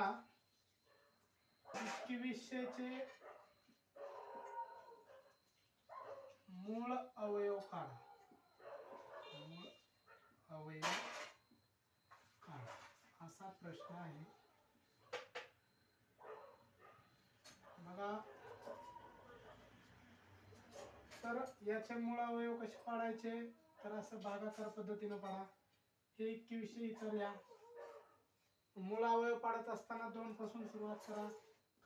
का एकविसशेचे मूळ अवयव काढा. मूळ अवयव काढा. असा प्रश्न आहे. बघा. तर याचे मूळ अवयव कसे पाडायचे तर असं भागाकार पद्धतीनं पाडा हे एकवीसशे इथं लिहा. मूळ अवयव पाडत असताना दोन पासून सुरुवात करा.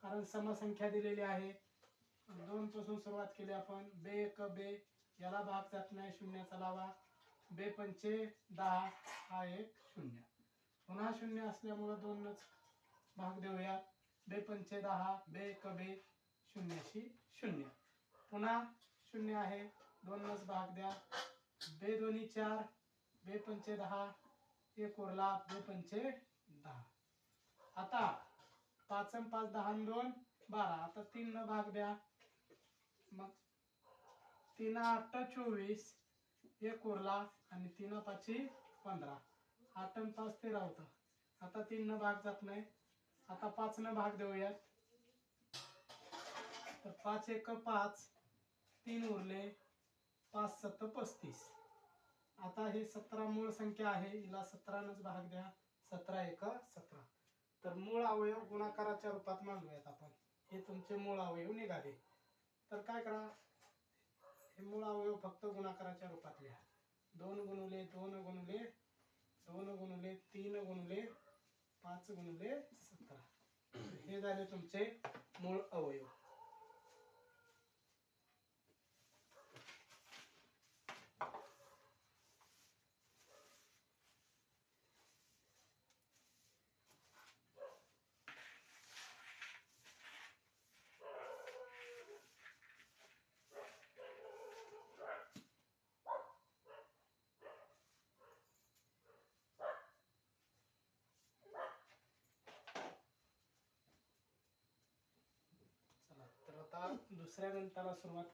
कारण समसंख्या दिलेली आहे. दोन पासून सुरुवात केली आपण. बे एक बे. याला भाग जात नाही शून्याचा लावा. बे पंचे दहा. हा एक शून्य. पुन्हा शून्य असल्यामुळं दोनच भाग देऊया. बे पंचे दहा. बे एक बे. शून्याशी शून्य. पुन्हा शून्य आहे. दोनच भाग द्या. बे दोन्ही चार. बे पंचे दहा. एक उरला. बे पंचे दहा. आता पाच अन पाच दहा दोन बारा. आता तीन न भाग द्या. मग तीन आठ चोवीस एक उरला आणि तीन पाची पंधरा. आठ अन पाच तेरा होतं आता तीन न भाग जात नाही. आता पाच न भाग देऊयात. तर पाच एक पाच तीन उरले पाच सत्त पस्तीस. आता हे सतरा मूळ संख्या आहे. हिला सतरानच भाग द्या. सतरा एक सतरा. तर मूळ अवयव गुणाकाराच्या रूपात मांडूयात आपण. हे तुमचे मूळ अवयव निघाले. तर काय करा? हे मूळ अवयव फक्त गुणाकाराच्या रूपात लिहा. दोन गुणुले दोन गुणुले दोन गुणुले तीन गुणुले पाच गुणुले सतरा. हे झाले तुमचे मूळ अवयव चला तर आता दुसऱ्या गणिताला सुरुवात